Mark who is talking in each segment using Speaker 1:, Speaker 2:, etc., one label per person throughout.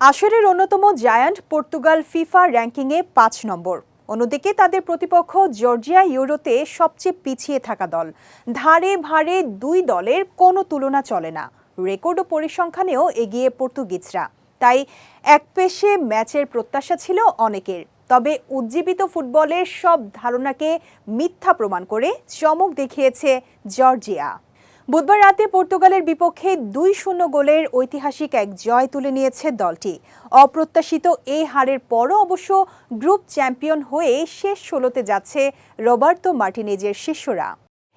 Speaker 1: আসরের অন্যতম giant Portugal FIFA র্যাঙ্কিংয়ে পাঁচ নম্বর। অন্যদিকে তাদের প্রতিপক্ষ জর্জিয়া ইউরোতে সবচেয়ে পিছিয়ে থাকা দল। ধারে ভারে দুই দলের কোনো তুলনা চলে না। রেকর্ড ও পরিসংখ্যানেও এগিয়ে পর্তুগিজরা। তাই এক পেশে ম্যাচের প্রত্যাশা ছিল অনেকের। তবে উজ্জীবিত ফুটবলের সব ধারণাকে মিথ্যা প্রমাণ করে চমক দেখিয়েছে জর্জিয়া। বুধবার রাতে পর্তুগালের বিপক্ষে দুই শূন্য গোলের ঐতিহাসিক এক জয় তুলে নিয়েছে দলটি। অপ্রত্যাশিত এই হারের পরও অবশ্য গ্রুপ চ্যাম্পিয়ন হয়ে শেষ ষোলোতে যাচ্ছে রবার্তো মার্টিনেজের শিষ্যরা।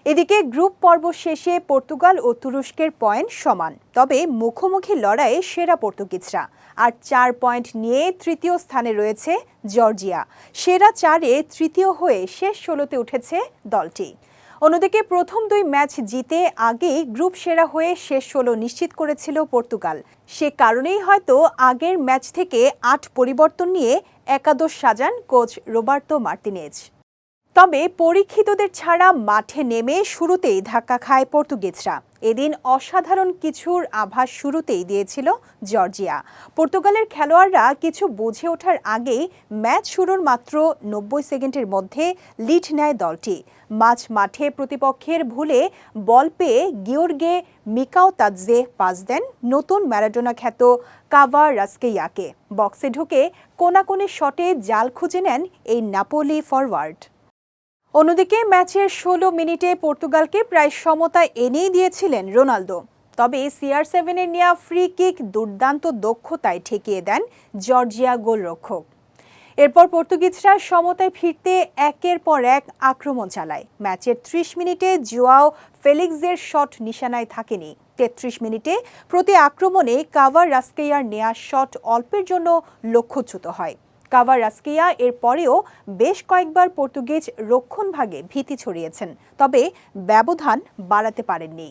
Speaker 1: এদিকে গ্রুপ পর্ব শেষে পর্তুগাল ও তুরস্কের পয়েন্ট সমান, তবে মুখোমুখি লড়াইয়ে সেরা পর্তুগিজরা। আর চার পয়েন্ট নিয়ে তৃতীয় স্থানে রয়েছে জর্জিয়া। সেরা চারে তৃতীয় হয়ে শেষ ষোলোতে উঠেছে দলটি। অন্যদিকে প্রথম দুই ম্যাচ জিতে আগেই গ্রুপ সেরা হয়ে শেষ ষোলো নিশ্চিত করেছিল পর্তুগাল। সে কারণেই হয়তো আগের ম্যাচ থেকে আট পরিবর্তন নিয়ে একাদশ সাজান কোচ রোবার্তো মার্টিনেজ তবে পরীক্ষিতদের ছাড়া মাঠে নেমে শুরুতেই ধাক্কা খায় পর্তুগিজরা। এদিন অসাধারণ কিছুর আভাস শুরুতেই দিয়েছিল জর্জিয়া। পর্তুগালের খেলোয়াড়রা কিছু বুঝে ওঠার আগেই ম্যাচ শুরুর মাত্র নব্বই সেকেন্ডের মধ্যে লিড নেয় দলটি। মাঝ মাঠে প্রতিপক্ষের ভুলে বল পেয়ে গিওর্গে মিকাও তাজে পাস দেন নতুন ম্যারাডোনা খ্যাত কাভা রাস্কেইয়াকে। বক্সে ঢুকে কোনাকুনি শটে জাল খুঁজে নেন এই নাপোলি ফরওয়ার্ড। অন্যদিকে ম্যাচের ষোলো মিনিটে পর্তুগালকে প্রায় সমতা এনেই দিয়েছিলেন রোনালদো। তবে সিআর সেভেনের নেওয়া ফ্রি কিক দুর্দান্ত দক্ষতায় ঠেকিয়ে দেন জর্জিয়া গোলরক্ষক। এরপর পর্তুগিজরা সমতায় ফিরতে একের পর এক আক্রমণ চালায়। ম্যাচের ত্রিশ মিনিটে জোয়াও ফেলিক্সের শট নিশানায় থাকেনি। তেত্রিশ মিনিটে প্রতি আক্রমণে কাভার রাস্কেয়ার নেয়া শট অল্পের জন্য লক্ষ্যচ্যুত হয়। কাভার রাস্কিয়া এর পরেও বেশ কয়েকবার পর্তুগিজ রক্ষণভাগে ভীতি ছড়িয়েছেন, তবে ব্যবধান বাড়াতে পারেননি।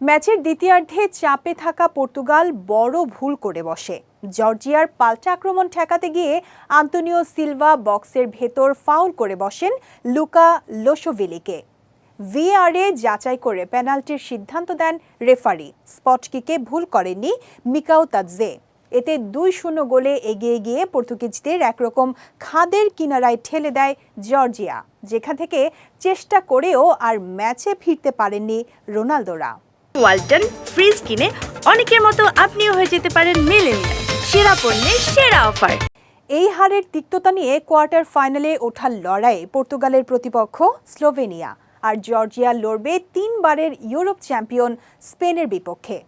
Speaker 1: ম্যাচের দ্বিতীয়ার্ধে চাপে থাকা পর্তুগাল বড় ভুল করে বসে। জর্জিয়ার পাল্টা আক্রমণ ঠেকাতে গিয়ে আন্তনিও সিলভা বক্সের ভেতর ফাউল করে বসেন লুকা লোসোভিলিকে ভিআরএ যাচাই করে পেনাল্টির সিদ্ধান্ত দেন রেফারি। স্পট কিকে ভুল করেননি মিকাও তাজে এতে দুই শূন্য গোলে এগিয়ে গিয়ে পর্তুগিজদের একরকম খাদের কিনারায় ঠেলে দেয় জর্জিয়া যেখান থেকে চেষ্টা করেও আর ম্যাচে ফিরতে পারেননি রোনালদোরা।
Speaker 2: ওয়ালটন ফ্রিজ কিনে অনেকের মতো আপনিও হয়ে যেতে পারেন মিলেনিয়া সেরা পণ্যের সেরা অফার।
Speaker 1: এই হারের তিক্ততা নিয়ে কোয়ার্টার ফাইনালে ওঠার লড়াইয়ে পর্তুগালের প্রতিপক্ষ স্লোভেনিয়া আর জর্জিয়া লড়বে তিনবারের ইউরোপ চ্যাম্পিয়ন স্পেনের বিপক্ষে।